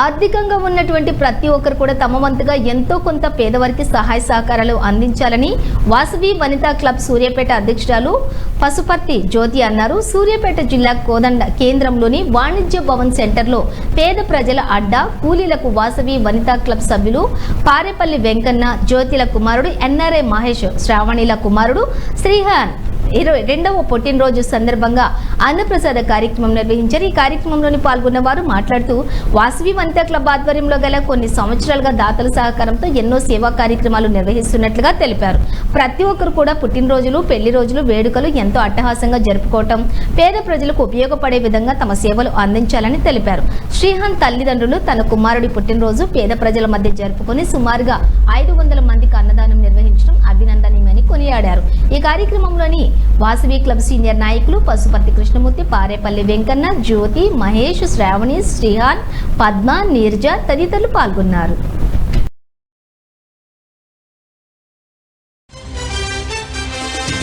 ఆర్థికంగా ఉన్నటువంటి ప్రతి ఒక్కరు కూడా తమ వంతుగా ఎంతో కొంత పేదవారికి సహాయ సహకారాలు అందించాలని వాసవి వనితా క్లబ్ సూర్యాపేట అధ్యక్షురాలు పశుపర్తి జ్యోతి అన్నారు. సూర్యాపేట జిల్లా కోదండ కేంద్రంలోని వాణిజ్య భవన్ సెంటర్లో పేద ప్రజల అడ్డా కూలీలకు వాసవి వనితా క్లబ్ సభ్యులు పారేపల్లి వెంకన్న జ్యోతిల కుమారుడు ఎన్ఆర్ఐ మహేష్ శ్రావణిల కుమారుడు శ్రీహాన్ ఇరవై రెండవ పుట్టినరోజు సందర్భంగా అన్నప్రసాద కార్యక్రమం నిర్వహించారు. ఈ కార్యక్రమంలోని పాల్గొన్న వారు మాట్లాడుతూ వాసవి వనితా క్లబ్ ఆధ్వర్యంలో గల కొన్ని సంవత్సరాలుగా దాతల సహకారంతో ఎన్నో సేవా కార్యక్రమాలు నిర్వహిస్తున్నట్లుగా తెలిపారు. ప్రతి ఒక్కరు కూడా పుట్టినరోజులు పెళ్ళి రోజులు వేడుకలు ఎంతో అట్టహాసంగా జరుపుకోవటం పేద ప్రజలకు ఉపయోగపడే విధంగా తమ సేవలు అందించాలని తెలిపారు. శ్రీహాన్ తల్లిదండ్రులు తన కుమారుడి పుట్టినరోజు పేద ప్రజల మధ్య జరుపుకొని సుమారుగా ఐదు వందల మందికి అన్నదానం నిర్వహించడం అభినందనీయమని కొనియాడారు. ఈ కార్యక్రమంలోని వాసవి క్లబ్ సీనియర్ నాయకులు పశుపతి కృష్ణమూర్తి పారేపల్లి వెంకన్న జ్యోతి మహేష్ శ్రావణి శ్రీహాన్ పద్మ నీర్జ తదితరులు పాల్గొన్నారు.